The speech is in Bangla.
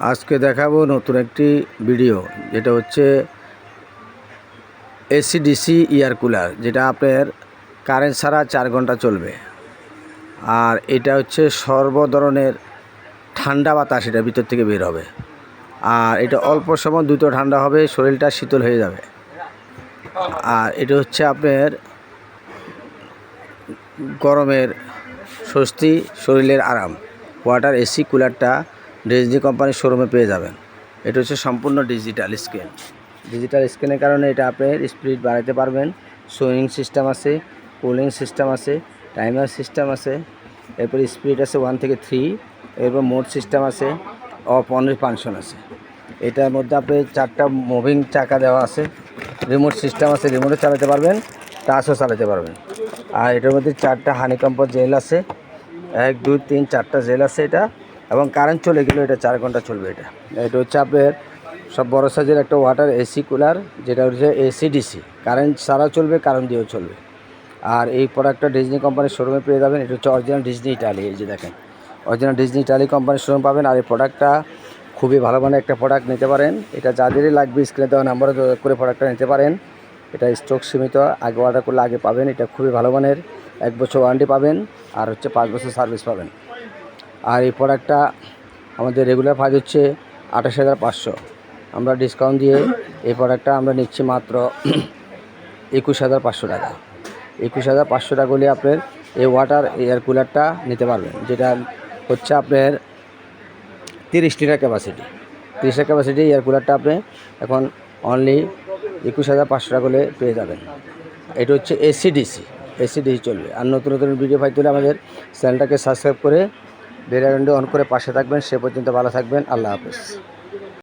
আজকে দেখাবো নতুন একটি ভিডিও, যেটা হচ্ছে এসিডিসি ইয়ার কুলার যেটা আপনার কারেন্ট ছাড়া চার ঘণ্টা চলবে। আর এটা হচ্ছে সর্ব ধরনের ঠান্ডা বাতাস এটা ভিতর থেকে বের হবে। আর এটা অল্প সময় দ্রুত ঠান্ডা হবে, শরীরটা শীতল হয়ে যাবে। আর এটা হচ্ছে আপনার গরমের স্বস্তি, শরীরের আরাম। ওয়াটার এসি কুলারটা ডিজনি কোম্পানির শোরুমে পেয়ে যাবেন। এটা হচ্ছে সম্পূর্ণ ডিজিটাল স্ক্রিন ডিজিটাল স্ক্রিনের কারণে এটা আপনার স্পিড বাড়াতে পারবেন। সুইং সিস্টেম আছে কুলিং সিস্টেম আছে টাইমার সিস্টেম আছে, এরপর স্পিড আছে ওয়ান থেকে থ্রি এরপর মোড সিস্টেম আছে অফ অনের ফাংশন আছে। এটার মধ্যে আপনি চারটা মুভিং চাকা দেওয়া আছে রিমোট সিস্টেম আছে রিমোটও চালাতে পারবেন টাচও চালাতে পারবেন। আর এটার মধ্যে চারটা হানিকম্প জেল আছে, এক, দুই, তিন, চারটা জেল আছে এটা। এবং কারেন্ট চলে গেলেও এটা চার ঘণ্টা চলবে এটা। এটা হচ্ছে আপনার সব বড় সাইজের একটা ওয়াটার এসি কুলার যেটা হচ্ছে এসি ডিসি কারেন্ট ছাড়াও চলবে কারেন্ট দিয়েও চলবে। আর এই প্রোডাক্টটা ডিজনি কোম্পানির শোরুমে পেয়ে যাবেন। এটা হচ্ছে অরিজিনাল ডিজনি ইটালি এই যে দেখেন। অরিজিনাল ডিজনি ইটালি কোম্পানির শোরুম পাবেন। আর এই প্রোডাক্টটা খুবই ভালো মানের একটা প্রোডাক্ট নিতে পারেন। এটা যাদেরই লাগবে স্ক্রিনে দেওয়া নাম্বারে করে প্রোডাক্টটা নিতে পারেন। এটা স্টক সীমিত, আগে অর্ডার করলে আগে পাবেন। এটা খুবই ভালো মানের, এক বছর ওয়ারেন্টি পাবেন। আর হচ্ছে পাঁচ বছর সার্ভিস পাবেন। আর এই প্রোডাক্টটা আমাদের রেগুলার প্রাইস হচ্ছে আঠাশ হাজার পাঁচশো। আমরা ডিসকাউন্ট দিয়ে এই প্রোডাক্টটা আমরা নিচ্ছি মাত্র একুশ হাজার পাঁচশো টাকা। একুশ হাজার পাঁচশো টাকা হলে আপনার এই ওয়াটার এয়ার কুলারটা নিতে পারবেন, যেটা হচ্ছে আপনার তিরিশ লিটার ক্যাপাসিটি তিরিশ লিটার ক্যাপাসিটি এয়ার কুলারটা আপনি এখন অনলি একুশ হাজার পাঁচশো টাকা হলে পেয়ে যাবেন। এটা হচ্ছে এসিডিসি এসিডিসি চলবে। আর নতুন নতুন ভিডিও পাইতে হলে আমাদের চ্যানেলটাকে সাবস্ক্রাইব করে বেল আইকনটি অন করে পাশে থাকবেন। সে পর্যন্ত ভালো থাকবেন। আল্লাহ হাফেজ।